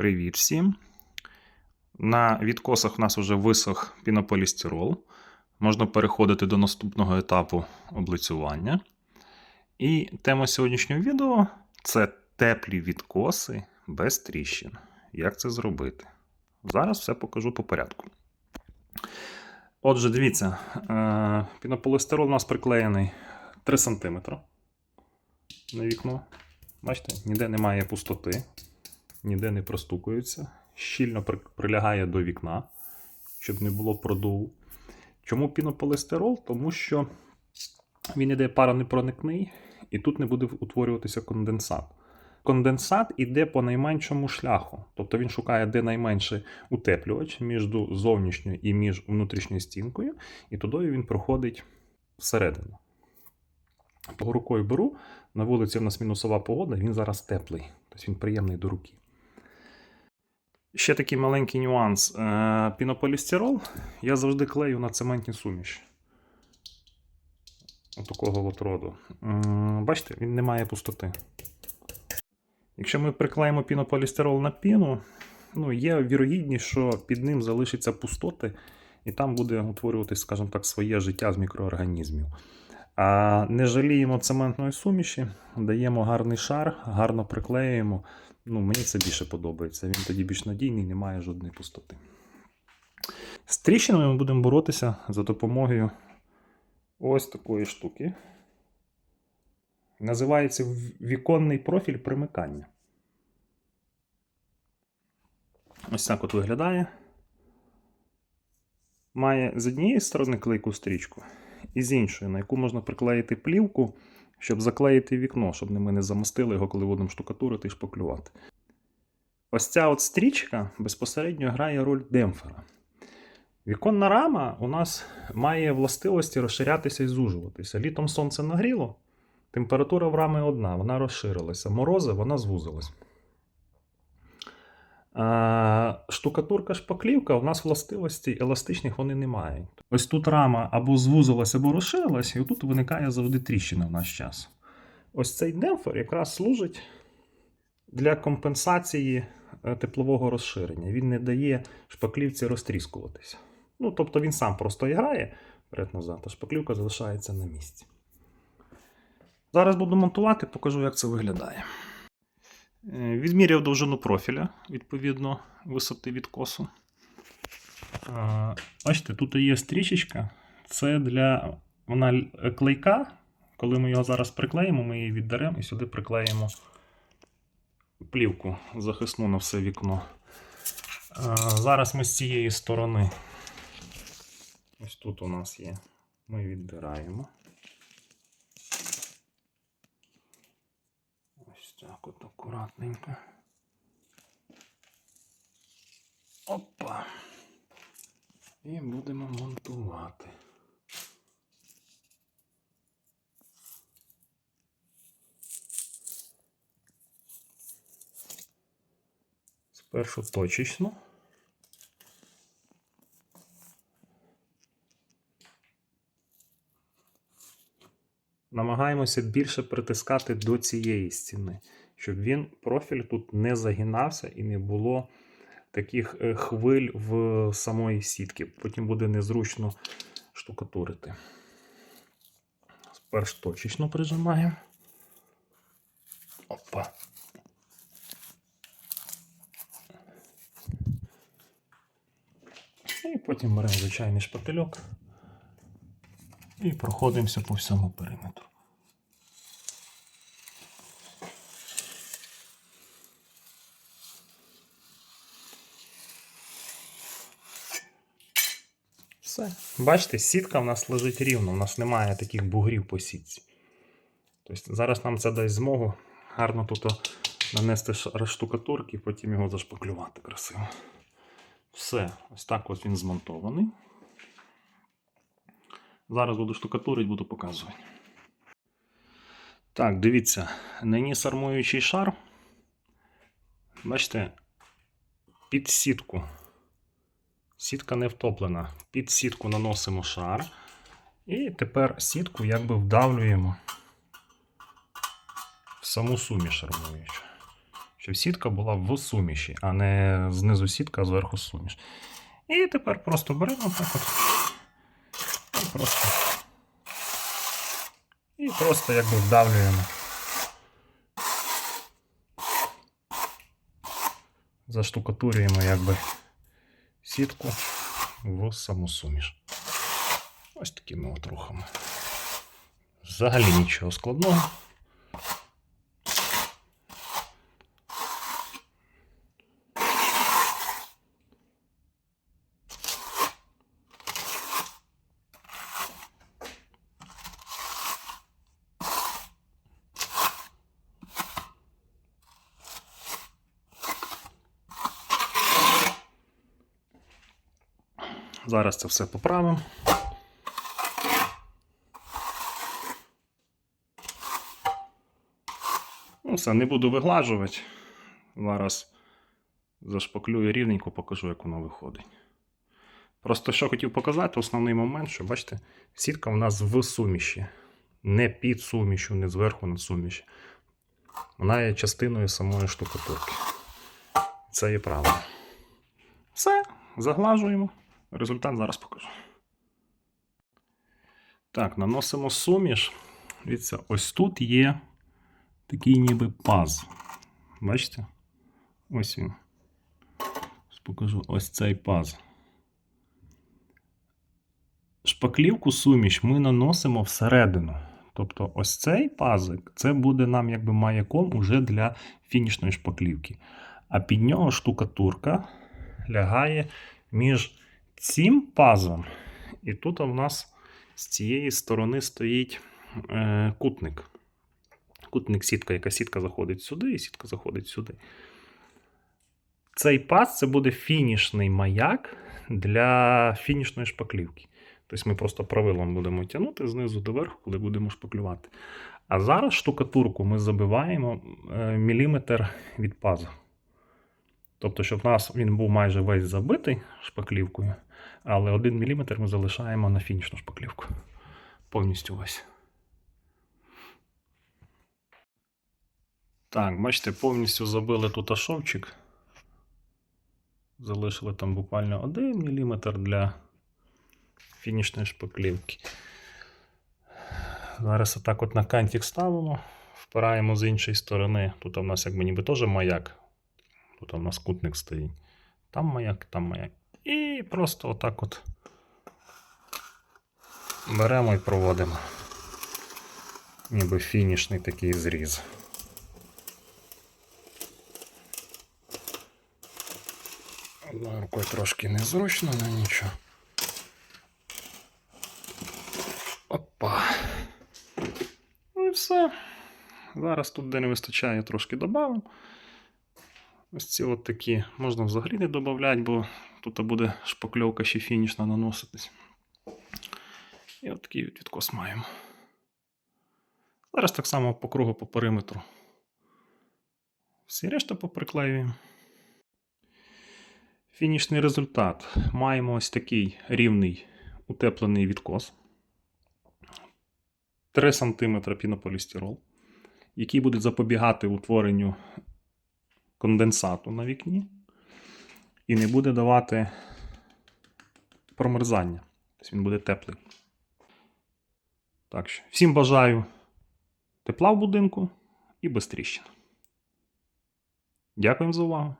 Привіт всім. На відкосах в нас вже висох пінополістирол. Можна переходити до наступного етапу облицювання. І тема сьогоднішнього відео це теплі відкоси без тріщин. Як це зробити? Зараз все покажу по порядку. Отже, дивіться, е, пінополістирол у нас приклеєний 3 см на вікно. Бачите, ніде немає пустоти, ніде не простукується, щільно прилягає до вікна, щоб не було продуву. Чому пінополістирол? Тому що він іде паронепроникний, і тут не буде утворюватися конденсат. Конденсат іде по найменшому шляху, тобто він шукає де найменший утеплювач між зовнішньою і між внутрішньою стінкою, і туди він проходить всередину. Рукою беру, на вулиці в нас мінусова погода, він зараз теплий, тобто він приємний до руки. Ще такий маленький нюанс. Е, Пінополістирол я завжди клею на цементні суміші. Отакого от роду. Бачите, він не має пустоти. Якщо ми приклеїмо пінополістирол на піну, ну, є вірогідність, що під ним залишаться пустоти, і там буде утворюватись, скажімо так, своє життя з мікроорганізмів. А не жаліємо цементної суміші, даємо гарний шар, гарно приклеюємо. Ну, мені це більше подобається. Він тоді більш надійний, немає жодної пустоти. З тріщинами ми будемо боротися за допомогою ось такої штуки. Називається віконний профіль примикання. Ось так от виглядає. Має з однієї сторони клейку стрічку, і з іншої, на яку можна приклеїти плівку, щоб заклеїти вікно, щоб ми не замостили його, коли будемо штукатурити і шпаклювати. Ось ця от стрічка безпосередньо грає роль демпфера. Віконна рама у нас має властивості розширятися і зужуватися. Літом сонце нагріло, температура в рами одна, вона розширилася. Морози, вона звузилась. Штукатурка шпаклівка у нас властивості еластичних вони не мають. Ось тут рама або звузилась, або розширилась, і тут виникає завжди тріщина в наш час. Ось цей демпфер якраз служить для компенсації е, теплового розширення. Він не дає шпаклівці розтріскуватися. Ну, тобто він сам просто грає вперед-назад, а шпаклівка залишається на місці. Зараз буду монтувати, покажу, як це виглядає. Е, Відміряв довжину профіля, відповідно, висоти відкосу. Е, Бачите, тут є стрічечка. Це для вона клейка. Коли ми його зараз приклеїмо, ми її віддаремо і сюди приклеїмо плівку захисну на все вікно. Е, Зараз ми з цієї сторони. Ось тут у нас є. Ми віддираємо. Ось так от акуратненько. Опа. І будемо монтувати. Спершу точечно. Намагаємося більше притискати до цієї стіни, щоб він профіль тут не загинався і не було таких е, хвиль в самої сітки. Потім буде незручно штукатурити. Спершу точечно прижимаємо. Опа. І потім беремо звичайний шпательок і проходимося по всьому периметру. Все. Бачите, сітка в нас лежить рівно, у нас немає таких бугрів по сітці. Тобто зараз нам це дасть змогу гарно тут нанести шар штукатурки і потім його зашпаклювати красиво. Все, ось так ось він змонтований. Зараз буду штукатурити, буду показувати. Так, дивіться, наніс армуючий шар. Бачите, під сітку. Сітка не втоплена. Під сітку наносимо шар. І тепер сітку якби вдавлюємо в саму суміш армуючу. Щоб сітка була в суміші, а не знизу сітка, а зверху суміш. І тепер просто беремо так от. І просто. І просто якби вдавлюємо. Заштукатурюємо якби сітку в саму суміш. Ось такими от рухами. Взагалі нічого складного. Зараз це все поправимо. Ну, все, не буду виглажувати. Зараз зашпаклюю рівненько, покажу, як воно виходить. Просто що хотів показати, основний момент, що бачите, сітка у нас в суміші. Не під сумішю, не зверху над суміші. Вона є частиною самої штукатурки. Це є правильно. Все, заглажуємо. Результат зараз покажу. Так, наносимо суміш. Дивіться, ось тут є такий ніби паз. Бачите? Ось він. Ось Покажу ось цей паз. Шпаклівку суміш ми наносимо всередину. Тобто, ось цей пазик це буде нам якби маяком уже для фінішної шпаклівки. А під нього штукатурка лягає між цим пазом. І тут у нас з цієї сторони стоїть е, кутник. Кутник сітка, яка сітка заходить сюди, і сітка заходить сюди. Цей паз це буде фінішний маяк для фінішної шпаклівки. Тобто ми просто правилом будемо тягнути знизу до верху, коли будемо шпаклювати. А зараз штукатурку ми забиваємо е, міліметр від пазу. Тобто, щоб у нас він був майже весь забитий шпаклівкою, але 1 мм ми залишаємо на фінішну шпаклівку. Повністю весь. Так, бачите, повністю забили тут ашовчик. Залишили там буквально 1 мм для фінішної шпаклівки. Зараз отак от на кантик ставимо, впираємо з іншої сторони. Тут у нас якби ніби теж маяк. Тут у нас кутник стоїть. Там маяк, там маяк. І просто отак от беремо і проводимо. Ніби фінішний такий зріз. Одною рукою трошки незручно, але нічого. Опа. Ну і все. Зараз тут, де не вистачає, трошки додам. Ось ці от такі можна взагалі не додати, бо тут буде шпакльовка ще фінішна наноситись. І от такий відкос маємо. Зараз так само по кругу по периметру. Всі решта поприклеюємо. Фінішний результат. Маємо ось такий рівний утеплений відкос. 3 см пінополістирол, який буде запобігати утворенню конденсату на вікні і не буде давати промерзання. Тобто він буде теплий. Так що, всім бажаю тепла в будинку і без тріщин. Дякуємо за увагу.